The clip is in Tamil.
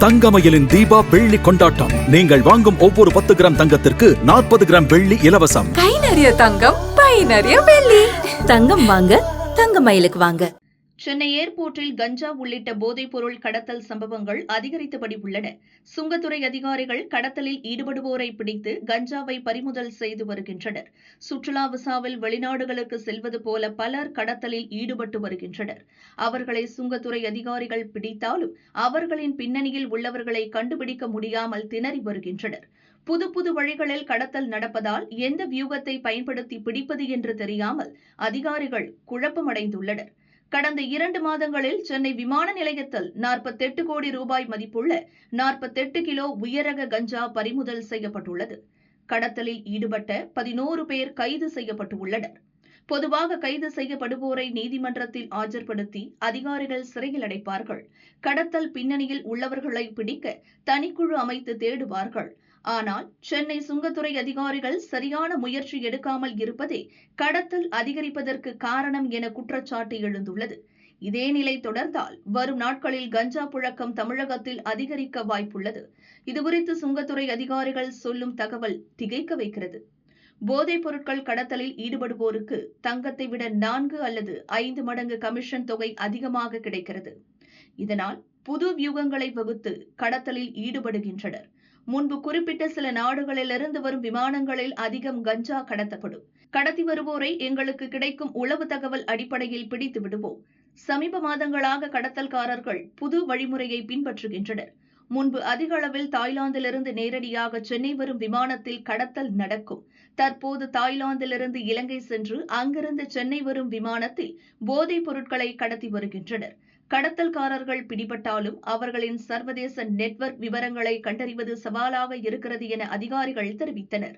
தங்கமயிலின் தீபா வெள்ளி கொண்டாட்டம். நீங்கள் வாங்கும் ஒவ்வொரு பத்து கிராம் தங்கத்திற்கு நாற்பது கிராம் வெள்ளி இலவசம். கை நிறைய தங்கம் பை நிறைய வெள்ளி. தங்கம் வாங்க தங்க மயிலுக்கு வாங்க. சென்னை ஏர்போர்ட்டில் கஞ்சா உள்ளிட்ட போதைப்பொருள் கடத்தல் சம்பவங்கள் அதிகரித்தபடி உள்ளன. சுங்கத்துறை அதிகாரிகள் கடத்தலில் ஈடுபடுவோரை பிடித்து கஞ்சாவை பறிமுதல் செய்து வருகின்றனர். சுற்றுலா விசாவில் வெளிநாடுகளுக்கு செல்வது போல பலர் கடத்தலில் ஈடுபட்டு வருகின்றனர். அவர்களை சுங்கத்துறை அதிகாரிகள் பிடித்தாலும் அவர்களின் பின்னணியில் உள்ளவர்களை கண்டுபிடிக்க முடியாமல் திணறி வருகின்றனர். புது புது வழிகளில் கடத்தல் நடப்பதால் எந்த வியூகத்தை பயன்படுத்தி பிடிப்பது என்று தெரியாமல் அதிகாரிகள் குழப்பமடைந்துள்ளனர். கடந்த இரண்டு மாதங்களில் சென்னை விமான நிலையத்தில் நாற்பத்தெட்டு கோடி ரூபாய் மதிப்புள்ள நாற்பத்தெட்டு கிலோ உயரக கஞ்சா பறிமுதல் செய்யப்பட்டுள்ளது. கடத்தலில் ஈடுபட்ட பதினோரு பேர் கைது செய்யப்பட்டுள்ளனர். பொதுவாக கைது செய்யப்படுவோரை நீதிமன்றத்தில் ஆஜர்படுத்தி அதிகாரிகள் சிறையில் அடைப்பார்கள். கடத்தல் பின்னணியில் உள்ளவர்களை பிடிக்க தனிக்குழு அமைத்து தேடுவார்கள். ஆனால் சென்னை சுங்கத்துறை அதிகாரிகள் சரியான முயற்சி எடுக்காமல் இருப்பதே கடத்தல் அதிகரிப்பதற்கு காரணம் என குற்றச்சாட்டு எழுந்துள்ளது. இதே நிலை தொடர்ந்தால் வரும் நாட்களில் கஞ்சா புழக்கம் தமிழகத்தில் அதிகரிக்க வாய்ப்புள்ளது. இதுகுறித்து சுங்கத்துறை அதிகாரிகள் சொல்லும் தகவல் திகைக்க வைக்கிறது. போதைப் பொருட்கள் கடத்தலில் ஈடுபடுவோருக்கு தங்கத்தை விட நான்கு அல்லது ஐந்து மடங்கு கமிஷன் தொகை அதிகமாக கிடைக்கிறது. இதனால் புது வியூகங்களை வகுத்து கடத்தலில் ஈடுபடுகின்றனர். முன்பு குறிப்பிட்ட சில நாடுகளிலிருந்து வரும் விமானங்களில் அதிகம் கஞ்சா கடத்தப்படும். கடத்தி வருவோரை எங்களுக்கு கிடைக்கும் உளவு தகவல் அடிப்படையில் பிடித்து விடுவோம். சமீப மாதங்களாக கடத்தல்காரர்கள் புது வழிமுறையை பின்பற்றுகின்றனர். முன்பு அதிக அளவில் தாய்லாந்திலிருந்து நேரடியாக சென்னை வரும் விமானத்தில் கடத்தல் நடக்கும். தற்போது தாய்லாந்திலிருந்து இலங்கை சென்று அங்கிருந்து சென்னை வரும் விமானத்தில் போதைப் பொருட்களை கடத்தி வருகின்றனர். கடத்தல்காரர்கள் பிடிபட்டாலும் அவர்களின் சர்வதேச நெட்வொர்க் விவரங்களை கண்டறிவது சவாலாக இருக்கிறது என அதிகாரிகள் தெரிவித்தனர்.